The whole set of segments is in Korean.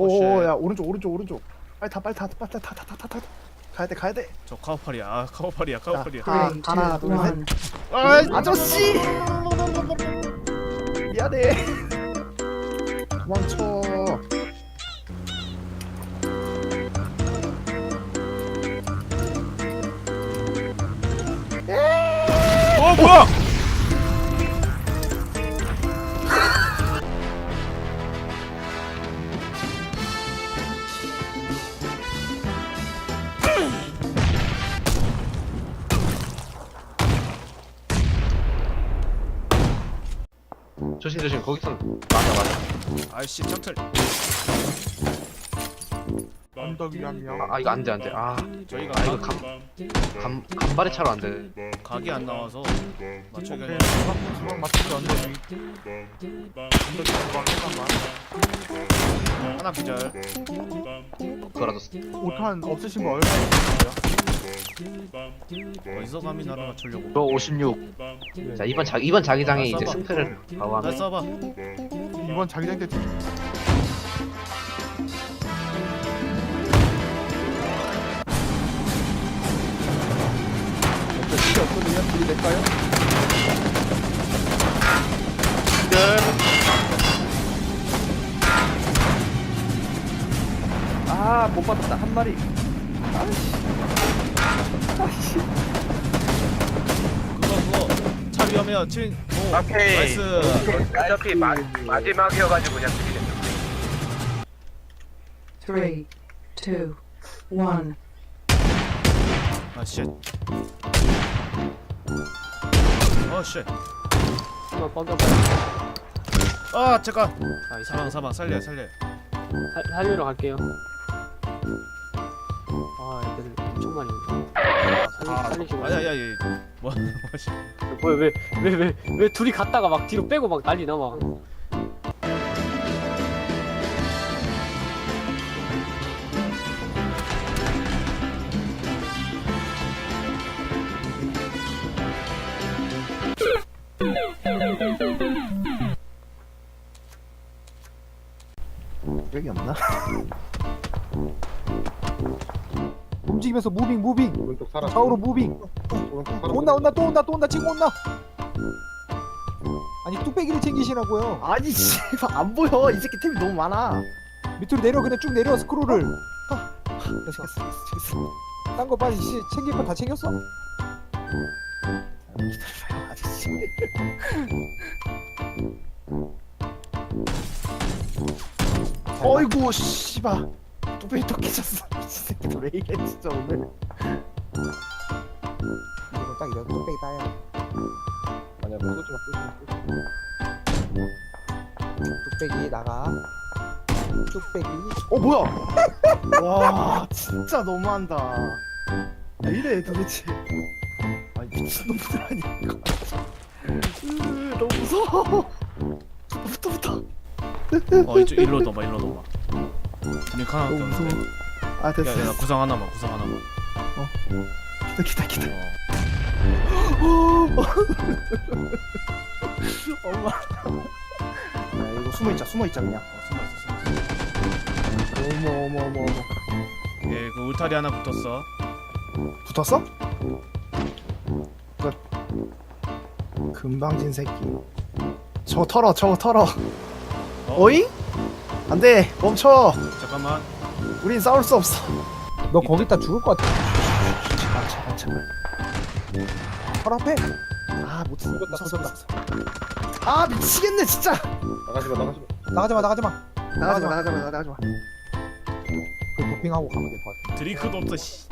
오 야 오른쪽 오른쪽 오른쪽. 빨리 타 빨리 타 빨리 타타타타타 가야 돼 가야 돼. 저 카우팔이야. 아 카우팔이야 카우팔이야. 자, 하나, Three, 하나, 둘, 셋. one. 아 아저씨! 미안해. 도망쳐 조심 조심. 거기서 맞아 맞아. 아이씨 셔틀 언덕 위한 명. 아 이거 안 돼 안 돼. 아, 저희가 아 이거 가, 간, 간 간발의 차로 안 돼. 각이 안 나와서 맞추기 오케이 주방 맞춰서 언덕 위 언덕 주방 잠깐만 하나 기절. 그거라도 5탄 없으신 거 얼마 있어요? 어디서 감히 나를 맞추려고. 저 56. 자 이번 자 이번 자기장에 이제. 승패를 나 가오하면. 써봐. 이번 자기장 때 둘이 낼까요? 아, 못 받았다. 한 마리. 아이씨. 아이씨. 그거 그거 차 위험해요 친 오, 오케이. 나이스 어차피 마, 마지막이어가지고 그냥 드리겠습니다. Three, two, one. 아 쉣 어쉣 아 잠깐 사방 사방 살려 살려 살, 살리러 갈게요. 아, 애들 엄청 많이 온다. 아, 살리, 살리시고. 아야 야야 뭐 뭐지 뭐야, 왜, 왜, 왜, 왜 둘이 갔다가 막 뒤로 빼고 막 난리 나, 막. 여기 없나? 움직이면서 무빙 무빙. 좌우로 무빙. 온다 온다 또 온다 또 온다. 지금 온다. 아니 뚝배기를 챙기시라고요. 아니 씨발 안 보여. 이 새끼 템이 너무 많아. 밑으로 내려 그냥 쭉 내려 스크롤을 됐어. 됐어 됐어 딴거 빨리 씨 챙길 거 다 챙겼어? 기다려요 아저씨 어이구 씨발. 뚝배기 또 깨졌어? 새끼들 왜 이래 진짜 오늘. 이거 딱 이거 뚝배기 따야 아니야 쏘지 마 쏘지 마. 뚝배기 나가. 뚝배기. 어 뭐야? 와 진짜 너무한다. 왜 이래 도대체 아니 미친놈들 아니야 으, 너무 무서워 붙어 붙어 어 이쪽 일로 넘어 일로 넘어 드링크 하나 너무 무서워. 떴는데? 아 됐어 야야 나 됐어. 구상 하나만 구상 하나만. 기다 기다 기다. 어. 엄마. 야 이거 숨어 있자 숨어 있자 그냥. 어, 숨어 있어 숨어 있어. 어머 어머 어머 어머. 예그 울타리 하나 붙었어. 붙었어? 끝 금방진 새끼. 저거 털어 저거 털어. 어? 어잉? 안 돼 멈춰. 잠깐만. 우린 싸울 수 없어. 너 거기다 죽을 것 같아. 제발 제발 제발 바로 앞에 아못 죽었다 아 미치겠네 진짜. 나가지마 나가지마. 나가지 마 나가지 마. 나가지 마 나가지 마. 나가지 마 그 도핑하고 가면 될 것 같아 드링크도 없어 씨.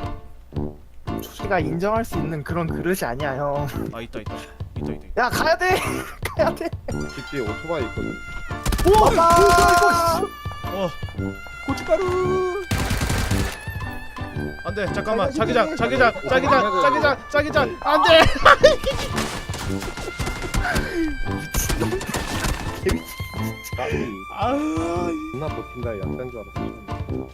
조시가 인정할 수 있는 그런 그릇이 아니야 형. 아 있다 있다. 있다 있다 야 가야 돼, 가야 돼. 집 뒤에 오토바이 있거든. 오, 아, 어 고춧가루. 안돼 잠깐만. 자기장 자기장 자기장 자기장 자기장. 안돼! 아우 존나 버틴다 약간 줄 알았어